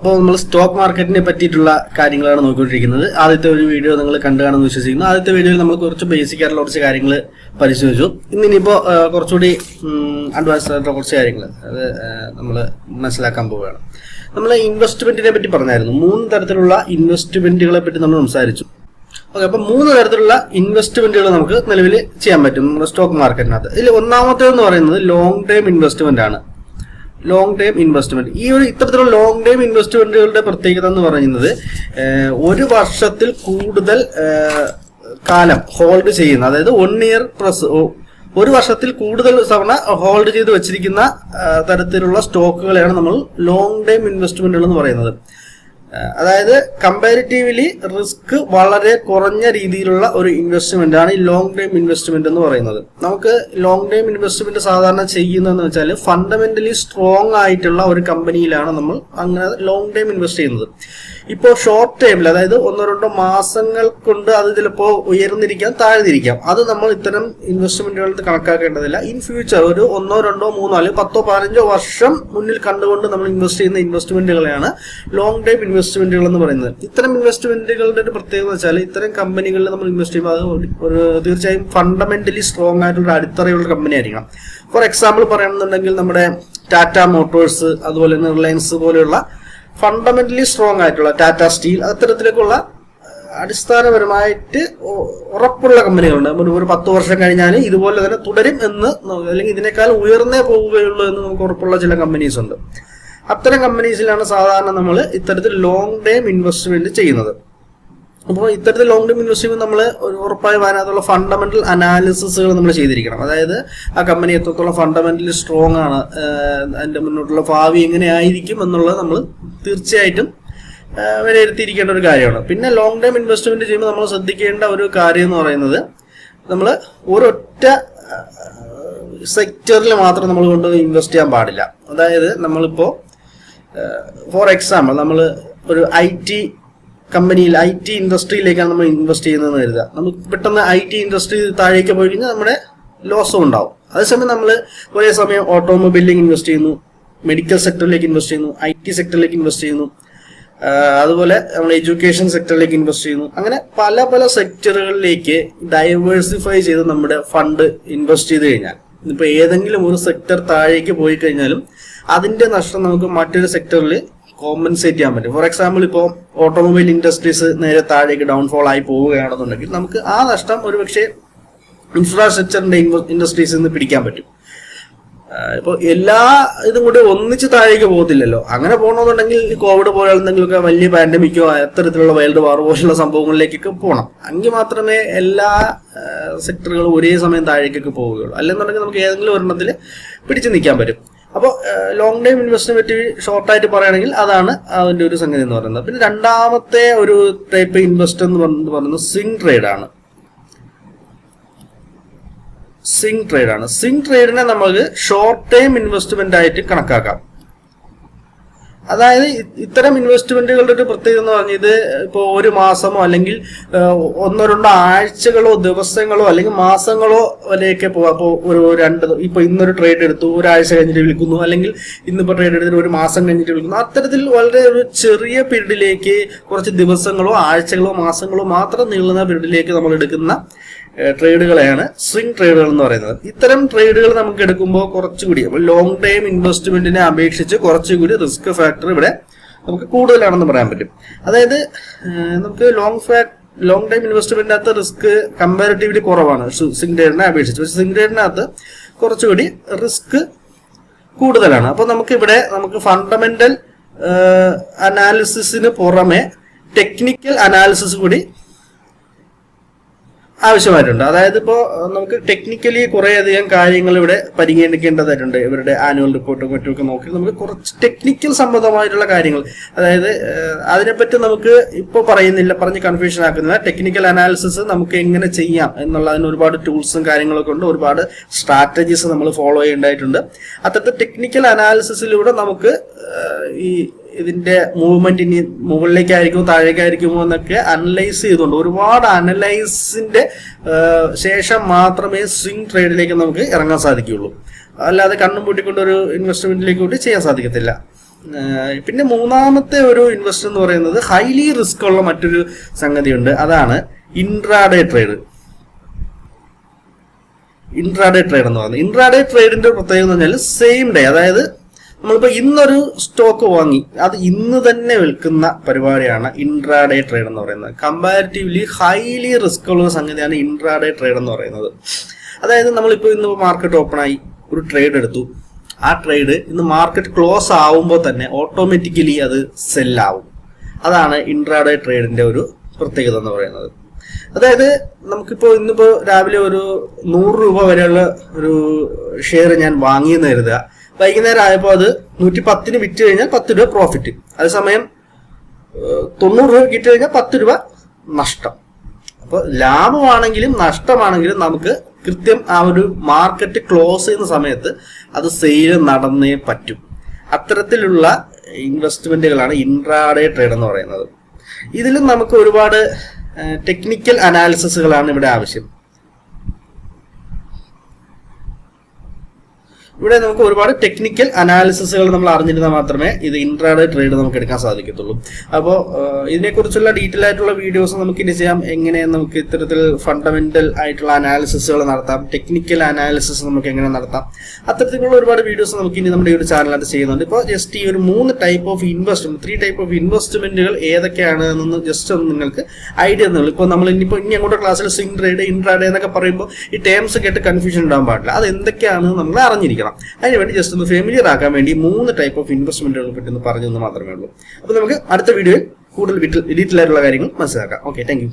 അപ്പോൾ നമ്മൾ സ്റ്റോക്ക് മാർക്കറ്റിനെ പറ്റിയിട്ടുള്ള കാര്യങ്ങളാണ് നോക്കിക്കൊണ്ടിരിക്കുന്നത്. ആദ്യത്തെ ഒരു വീഡിയോ നിങ്ങൾ കണ്ടു കാണുമെന്ന് വിശ്വസിക്കുന്നു. ആദ്യത്തെ വീഡിയോയിൽ നമ്മൾ കുറച്ച് ബേസിക് ആയിട്ടുള്ള കുറച്ച് കാര്യങ്ങൾ പരിശോധിച്ചു. ഇന്നിനിപ്പോൾ കുറച്ചുകൂടി അഡ്വാൻസ് ആയിട്ടുള്ള കുറച്ച് കാര്യങ്ങൾ അത് നമ്മൾ മനസ്സിലാക്കാൻ പോവുകയാണ്. നമ്മൾ ഇൻവെസ്റ്റ്മെന്റിനെ പറ്റി പറഞ്ഞായിരുന്നു. മൂന്ന് തരത്തിലുള്ള ഇൻവെസ്റ്റ്മെന്റുകളെ പറ്റി നമ്മൾ സംസാരിച്ചു. ഓക്കെ അപ്പൊ മൂന്ന് തരത്തിലുള്ള ഇൻവെസ്റ്റ്മെന്റുകൾ നമുക്ക് നിലവിൽ ചെയ്യാൻ പറ്റും നമ്മുടെ സ്റ്റോക്ക് മാർക്കറ്റിനകത്ത് ഇതിൽ ഒന്നാമത്തേതെന്ന് പറയുന്നത് ലോങ് ടേം ഇൻവെസ്റ്റ്മെന്റ് ആണ്. ലോങ് ടൈം ഇൻവെസ്റ്റ്മെന്റ് ഈ ഒരു ഇത്തരത്തിലുള്ള ലോങ് ടൈം ഇൻവെസ്റ്റ്മെന്റുകളുടെ പ്രത്യേകത എന്ന് പറയുന്നത് ഒരു വർഷത്തിൽ കൂടുതൽ കാലം ഹോൾഡ് ചെയ്യുന്ന അതായത് വൺ ഇയർ പ്ലസ് ഒരു വർഷത്തിൽ കൂടുതൽ തവണ ഹോൾഡ് ചെയ്ത് വെച്ചിരിക്കുന്ന തരത്തിലുള്ള സ്റ്റോക്കുകളെയാണ് നമ്മൾ ലോങ് ടൈം ഇൻവെസ്റ്റ്മെന്റുകൾ എന്ന് പറയുന്നത്. അതായത് കമ്പാരിറ്റീവ്ലി റിസ്ക് വളരെ കുറഞ്ഞ രീതിയിലുള്ള ഒരു ഇൻവെസ്റ്റ്മെന്റ് ആണ് ഈ ലോങ് ടൈം ഇൻവെസ്റ്റ്മെന്റ് എന്ന് പറയുന്നത്. നമുക്ക് ലോങ് ടൈം ഇൻവെസ്റ്റ്മെന്റ് സാധാരണ ചെയ്യുന്നതെന്ന് വെച്ചാൽ ഫണ്ടമെന്റലി സ്ട്രോങ് ആയിട്ടുള്ള ഒരു കമ്പനിയിലാണ് നമ്മൾ അങ്ങനെ ലോങ് ടൈം ഇൻവെസ്റ്റ് ചെയ്യുന്നത്. ഇപ്പോൾ ഷോർട്ട് ടൈമിൽ അതായത് ഒന്നോ രണ്ടോ മാസങ്ങൾ കൊണ്ട് അത് ചിലപ്പോൾ ഉയർന്നിരിക്കാം താഴ്ന്നിരിക്കാം. അത് നമ്മൾ ഇത്തരം ഇൻവെസ്റ്റ്മെന്റുകളിൽ കണക്കാക്കേണ്ടതില്ല. ഇൻ ഫ്യൂച്ചർ ഒരു ഒന്നോ രണ്ടോ മൂന്നോ അല്ലെങ്കിൽ പത്തോ പതിനഞ്ചോ വർഷം മുന്നിൽ കണ്ടുകൊണ്ട് നമ്മൾ ഇൻവെസ്റ്റ് ചെയ്യുന്ന ഇൻവെസ്റ്റ്മെന്റുകളെയാണ് ലോങ് ടൈം ഇൻവെസ്റ്റ്മെന്റുകൾ എന്ന് പറയുന്നത്. ഇത്തരം ഇൻവെസ്റ്റ്മെന്റുകളുടെ ഒരു പ്രത്യേകത വെച്ചാൽ ഇത്തരം കമ്പനികളിൽ നമ്മൾ ഇൻവെസ്റ്റ് ചെയ്യുമ്പോൾ അത് ഒരു- തീർച്ചയായും ഫണ്ടമെന്റലി സ്ട്രോങ് ആയിട്ടുള്ള അടിത്തറയുള്ള കമ്പനി ആയിരിക്കണം. ഫോർ എക്സാമ്പിൾ പറയുകയാണെന്നുണ്ടെങ്കിൽ നമ്മുടെ ടാറ്റ മോട്ടോഴ്സ് അതുപോലെ തന്നെ റിലയൻസ് പോലെയുള്ള ഫണ്ടമെന്റലി സ്ട്രോങ് ആയിട്ടുള്ള ടാറ്റ സ്റ്റീൽ അത്തരത്തിലേക്കുള്ള അടിസ്ഥാനപരമായിട്ട് ഉറപ്പുള്ള കമ്പനികളുണ്ട് ഒരു പത്ത് വർഷം കഴിഞ്ഞാൽ ഇതുപോലെ തന്നെ തുടരും എന്ന് അല്ലെങ്കിൽ ഇതിനേക്കാൾ ഉയർന്നേ പോവുകയുള്ളൂ എന്ന് നമുക്ക് ഉറപ്പുള്ള ചില കമ്പനീസ് ഉണ്ട്. അത്തരം കമ്പനീസിലാണ് സാധാരണ നമ്മൾ ഇത്തരത്തിൽ ലോങ് ടേം ഇൻവെസ്റ്റ്മെന്റ് ചെയ്യുന്നത്. അപ്പോൾ ഇത്തരത്തിൽ ലോങ് ടേം ഇൻവെസ്റ്റ്മെന്റ് നമ്മൾ ഉറപ്പായും അതിനകത്തുള്ള ഫണ്ടമെന്റൽ അനാലിസിസുകൾ നമ്മൾ ചെയ്തിരിക്കണം. അതായത് ആ കമ്പനി എത്രത്തോളം ഫണ്ടമെന്റലി സ്ട്രോങ് ആണ് അതിന്റെ മുന്നോട്ടുള്ള ഭാവി എങ്ങനെയായിരിക്കും എന്നുള്ളത് നമ്മൾ തീർച്ചയായിട്ടും വിലയിരുത്തിയിരിക്കേണ്ട ഒരു കാര്യമാണ്. പിന്നെ ലോങ് ടേം ഇൻവെസ്റ്റ്മെന്റ് ചെയ്യുമ്പോൾ നമ്മൾ ശ്രദ്ധിക്കേണ്ട ഒരു കാര്യം എന്ന് പറയുന്നത് നമ്മൾ ഒരൊറ്റ സെക്ടറിൽ മാത്രം നമ്മൾ കൊണ്ട് ഇൻവെസ്റ്റ് ചെയ്യാൻ പാടില്ല. അതായത് നമ്മളിപ്പോൾ ഫോർ എക്സാമ്പിൾ നമ്മൾ ഒരു ഐ ടി കമ്പനിയിൽ ഐ ടി ഇൻഡസ്ട്രിയിലേക്കാണ് നമ്മൾ ഇൻവെസ്റ്റ് ചെയ്യുന്നതെന്ന് കരുതുക. നമുക്ക് പെട്ടെന്ന് ഐ ടി ഇൻഡസ്ട്രി താഴേക്ക് പോയി കഴിഞ്ഞാൽ നമ്മുടെ ലോസും ഉണ്ടാവും. അതേസമയം നമ്മൾ ഒരേ സമയം ഓട്ടോമൊബൈലിലേക്ക് ഇൻവെസ്റ്റ് ചെയ്യുന്നു മെഡിക്കൽ സെക്ടറിലേക്ക് ഇൻവെസ്റ്റ് ചെയ്യുന്നു ഐ ടി സെക്ടറിലേക്ക് ഇൻവെസ്റ്റ് ചെയ്യുന്നു അതുപോലെ നമ്മൾ എഡ്യൂക്കേഷൻ സെക്ടറിലേക്ക് ഇൻവെസ്റ്റ് ചെയ്യുന്നു. അങ്ങനെ പല പല സെക്ടറുകളിലേക്ക് ഡൈവേഴ്സിഫൈ ചെയ്ത് നമ്മുടെ ഫണ്ട് ഇൻവെസ്റ്റ് ചെയ്ത് കഴിഞ്ഞാൽ ഇപ്പൊ ഏതെങ്കിലും ഒരു സെക്ടർ താഴേക്ക് പോയി കഴിഞ്ഞാലും അതിന്റെ നഷ്ടം നമുക്ക് മറ്റൊരു സെക്ടറിൽ കോമ്പൻസേറ്റ് ചെയ്യാൻ പറ്റും. ഫോർ എക്സാമ്പിൾ ഇപ്പോൾ ഓട്ടോമൊബൈൽ ഇൻഡസ്ട്രീസ് നേരെ താഴേക്ക് ഡൗൺഫോൾ ആയി പോവുകയാണെന്നുണ്ടെങ്കിൽ നമുക്ക് ആ നഷ്ടം ഒരുപക്ഷെ ഇൻഫ്രാസ്ട്രക്ചറിന്റെ ഇൻഡസ്ട്രീസിൽ നിന്ന് പിടിക്കാൻ പറ്റും. ഇപ്പോൾ എല്ലാ ഇതും കൂടി ഒന്നിച്ച് താഴേക്ക് പോകത്തില്ലല്ലോ. അങ്ങനെ പോകണമെന്നുണ്ടെങ്കിൽ കോവിഡ് പോലെ എന്തെങ്കിലുമൊക്കെ വലിയ പാൻഡമിക്കോ അത്തരത്തിലുള്ള വേൾഡ് വാർ പോലുള്ള സംഭവങ്ങളിലേക്കൊക്കെ പോകണം. എങ്കിൽ മാത്രമേ എല്ലാ സെക്ടറുകളും ഒരേ സമയം താഴേക്കൊക്കെ പോവുകയുള്ളൂ. അല്ലെന്നുണ്ടെങ്കിൽ നമുക്ക് ഏതെങ്കിലും ഒരെണ്ണത്തിൽ പിടിച്ചു നിൽക്കാൻ പറ്റും. അപ്പോൾ ലോങ് ടൈം ഇൻവെസ്റ്റിനെ പറ്റി ഷോർട്ടായിട്ട് പറയുകയാണെങ്കിൽ അതാണ് അതിന്റെ ഒരു സംഗതി എന്ന് പറയുന്നത്. പിന്നെ രണ്ടാമത്തെ ഒരു ടൈപ്പ് ഇൻവെസ്റ്റ് എന്ന് പറയുന്നത് സ്വിംഗ് ട്രേഡ് ആണ്. സിങ് ട്രേഡ് ആണ്. സിങ് ട്രേഡിനെ നമുക്ക് ഷോർട്ട് ടൈം ഇൻവെസ്റ്റ്മെന്റ് ആയിട്ട് കണക്കാക്കാം. അതായത് ഇത്തരം ഇൻവെസ്റ്റ്മെന്റുകളുടെ ഒരു പ്രത്യേകത എന്ന് പറഞ്ഞാൽ ഇത് ഇപ്പോൾ ഒരു മാസമോ അല്ലെങ്കിൽ ഒന്നോ രണ്ടോ ആഴ്ചകളോ ദിവസങ്ങളോ അല്ലെങ്കിൽ മാസങ്ങളോ വരെയൊക്കെ പോവാം അപ്പോൾ ഒരു രണ്ട് ഇപ്പോൾ ഇന്നൊരു ട്രേഡ് എടുത്തു ഒരാഴ്ച കഴിഞ്ഞിട്ട് വിൽക്കുന്നു അല്ലെങ്കിൽ ഇന്നിപ്പോൾ ട്രേഡ് എടുത്തിട്ട് ഒരു മാസം കഴിഞ്ഞിട്ട് വിൽക്കുന്നു. അത്തരത്തിൽ വളരെ ഒരു ചെറിയ പീരീഡിലേക്ക് കുറച്ച് ദിവസങ്ങളോ ആഴ്ചകളോ മാസങ്ങളോ മാത്രം നീളുന്ന പീരീഡിലേക്ക് നമ്മൾ എടുക്കുന്ന ട്രേഡുകളെയാണ് സ്വിംഗ് ട്രേഡുകൾ എന്ന് പറയുന്നത്. ഇത്തരം ട്രേഡുകൾ നമുക്ക് എടുക്കുമ്പോൾ കുറച്ചുകൂടി ലോങ് ടൈം ഇൻവെസ്റ്റ്മെന്റിനെ അപേക്ഷിച്ച് കുറച്ചുകൂടി റിസ്ക് ഫാക്ടർ ഇവിടെ നമുക്ക് കൂടുതലാണെന്ന് പറയാൻ പറ്റും. അതായത് നമുക്ക് ലോങ് ഫാക്ട് ലോങ് ടൈം ഇൻവെസ്റ്റ്മെന്റിനകത്ത് റിസ്ക് കമ്പാരിറ്റീവ്ലി കുറവാണ്. സിംഗ് ട്രേഡിനെ അപേക്ഷിച്ച്. പക്ഷേ സിംഗ് ട്രേഡിനകത്ത് കുറച്ചുകൂടി റിസ്ക് കൂടുതലാണ്. അപ്പോൾ നമുക്ക് ഇവിടെ നമുക്ക് ഫണ്ടമെന്റൽ അനാലിസിസിന് പുറമെ ടെക്നിക്കൽ അനാലിസിസ് കൂടി ആവശ്യമായിട്ടുണ്ട്. അതായത് ഇപ്പോൾ നമുക്ക് ടെക്നിക്കലി കുറേയധികം കാര്യങ്ങൾ ഇവിടെ പരിഗണിക്കേണ്ടതായിട്ടുണ്ട്. ഇവരുടെ ആനുവൽ റിപ്പോർട്ടും മറ്റുമൊക്കെ നോക്കി നമുക്ക് കുറച്ച് ടെക്നിക്കൽ സംബന്ധമായിട്ടുള്ള കാര്യങ്ങൾ. അതായത് അതിനെപ്പറ്റി നമുക്ക് ഇപ്പോൾ പറയുന്നില്ല പറഞ്ഞ് കൺഫ്യൂഷൻ ആക്കുന്നില്ല. ടെക്നിക്കൽ അനാലിസിസ് നമുക്ക് എങ്ങനെ ചെയ്യാം എന്നുള്ളതിന് ഒരുപാട് ടൂൾസും കാര്യങ്ങളൊക്കെ ഉണ്ട്. ഒരുപാട് സ്ട്രാറ്റജീസ് നമ്മൾ ഫോളോ ചെയ്യേണ്ടതായിട്ടുണ്ട്. അത്തരത്തിൽ ടെക്നിക്കൽ അനാലിസിസിലൂടെ നമുക്ക് ഈ ഇതിന്റെ മൂവ്മെന്റ് ഇനി മുകളിലേക്കായിരിക്കുമോ താഴേക്കായിരിക്കുമോ എന്നൊക്കെ അനലൈസ് ചെയ്തുകൊണ്ട് ഒരുപാട് അനലൈസിന്റെ ശേഷം മാത്രമേ സ്വിംഗ് ട്രേഡിലേക്ക് നമുക്ക് ഇറങ്ങാൻ സാധിക്കുകയുള്ളൂ. അല്ലാതെ കണ്ണും പൂട്ടിക്കൊണ്ട് ഒരു ഇൻവെസ്റ്റ്മെന്റിലേക്ക് കൂടി ചെയ്യാൻ സാധിക്കത്തില്ല. പിന്നെ മൂന്നാമത്തെ ഒരു ഇൻവെസ്റ്റർ എന്ന് പറയുന്നത് ഹൈലി റിസ്ക് ഉള്ള മറ്റൊരു സംഗതിയുണ്ട്. അതാണ് ഇൻട്രാഡേ ട്രേഡ് ഇൻട്രാഡേ ട്രേഡ് എന്ന് പറയുന്നത്. ഇൻട്രാഡേ ട്രേഡിന്റെ പ്രത്യേകത എന്ന് പറഞ്ഞാൽ സെയിം ഡേ അതായത് നമ്മളിപ്പോ ഇന്നൊരു സ്റ്റോക്ക് വാങ്ങി. അത് ഇന്ന് തന്നെ വിൽക്കുന്ന പരിപാടിയാണ് ഇൻട്രാഡേ ട്രേഡ് എന്ന് പറയുന്നത്. കമ്പാരിറ്റീവ്ലി ഹൈലി റിസ്ക് ഉള്ള സംഗതിയാണ് ഇൻട്രാഡേ ട്രേഡ് എന്ന് പറയുന്നത്. അതായത് നമ്മളിപ്പോൾ ഇന്ന് മാർക്കറ്റ് ഓപ്പൺ ആയി ഒരു ട്രേഡ് എടുത്തു. ആ ട്രേഡ് ഇന്ന് മാർക്കറ്റ് ക്ലോസ് ആവുമ്പോൾ തന്നെ ഓട്ടോമാറ്റിക്കലി അത് സെല്ലാവും അതാണ് ഇൻട്രാഡേ ട്രേഡിന്റെ ഒരു പ്രത്യേകത എന്ന് പറയുന്നത്. അതായത് നമുക്കിപ്പോ ഇന്നിപ്പോ രാവിലെ ഒരു നൂറ് രൂപ വരെയുള്ള ഒരു ഷെയർ ഞാൻ വാങ്ങിയെന്ന് കരുതുക. വൈകുന്നേരം ആയപ്പോൾ അത് നൂറ്റി പത്തിന് വിറ്റ് കഴിഞ്ഞാൽ പത്ത് രൂപ പ്രോഫിറ്റ് അതേസമയം തൊണ്ണൂറ് രൂപ വിറ്റ് കഴിഞ്ഞാൽ പത്ത് രൂപ നഷ്ടം. അപ്പോൾ ലാഭമാണെങ്കിലും നഷ്ടമാണെങ്കിലും നമുക്ക് കൃത്യം ആ ഒരു മാർക്കറ്റ് ക്ലോസ് ചെയ്യുന്ന സമയത്ത് അത് സെയിൽ നടന്നേ പറ്റും. അത്തരത്തിലുള്ള ഇൻവെസ്റ്റ്മെന്റുകളാണ് ഇൻട്രാഡേ ട്രേഡ് എന്ന് പറയുന്നത്. ഇതിലും നമുക്ക് ഒരുപാട് ടെക്നിക്കൽ അനാലിസിസുകളാണ് ഇവിടെ ആവശ്യം. ഇവിടെ നമുക്ക് ഒരുപാട് ടെക്നിക്കൽ അനാലിസിസുകൾ നമ്മൾ അറിഞ്ഞിരുന്നാൽ മാത്രമേ ഇത് ഇൻട്രാഡേ ട്രേഡ് നമുക്ക് എടുക്കാൻ സാധിക്കത്തുള്ളൂ. അപ്പോൾ ഇതിനെക്കുറിച്ചുള്ള ഡീറ്റെയിൽ ആയിട്ടുള്ള വീഡിയോസ് നമുക്ക് ഇനി ചെയ്യാം. എങ്ങനെ നമുക്ക് ഇത്തരത്തിൽ ഫണ്ടമെന്റൽ ആയിട്ടുള്ള അനാലിസിസുകൾ നടത്താം. ടെക്നിക്കൽ അനാലിസിസ് നമുക്ക് എങ്ങനെ നടത്താം. അത്തരത്തിലുള്ള ഒരുപാട് വീഡിയോസ് നമുക്ക് ഇനി നമ്മുടെ ഈ ഒരു ചാനലിനകത്ത് ചെയ്യുന്നുണ്ട്. ഇപ്പോൾ ജസ്റ്റ് ഈ ഒരു മൂന്ന് type of investment three type of ഇൻവെസ്റ്റ്മെന്റുകൾ ഏതൊക്കെയാണ് എന്നൊന്ന് ജസ്റ്റ് ഒന്ന് നിങ്ങൾക്ക് ഐഡിയ തന്നുള്ളൂ ഇപ്പോൾ നമ്മൾ ഇനിയിപ്പോൾ ഇനി അങ്ങോട്ട് ക്ലാസ്സിൽ സ്വിംഗ് ട്രേഡ് ഇൻട്രാഡേ എന്നൊക്കെ പറയുമ്പോൾ ഈ ടേംസ് കേട്ട് കൺഫ്യൂഷൻ ഉണ്ടാകാൻ പാടില്ല. അത് എന്തൊക്കെയാണ് നമ്മൾ അറിഞ്ഞിരിക്കണം. അതിനുവേണ്ടി ജസ്റ്റ് ഒന്ന് ഫെമിലിയർ ആക്കാൻ വേണ്ടി മൂന്ന് ടൈപ്പ് ഓഫ് ഇൻവെസ്റ്റ്മെന്റുകളെ പറ്റി ഒന്ന് പറഞ്ഞു എന്ന് മാത്രമേ ഉള്ളൂ. അപ്പോൾ നമുക്ക് അടുത്ത വീഡിയോയിൽ കൂടുതൽ ഡീറ്റെയിൽ ആയിട്ടുള്ള കാര്യങ്ങൾ മനസ്സിലാക്കാം. Okay thank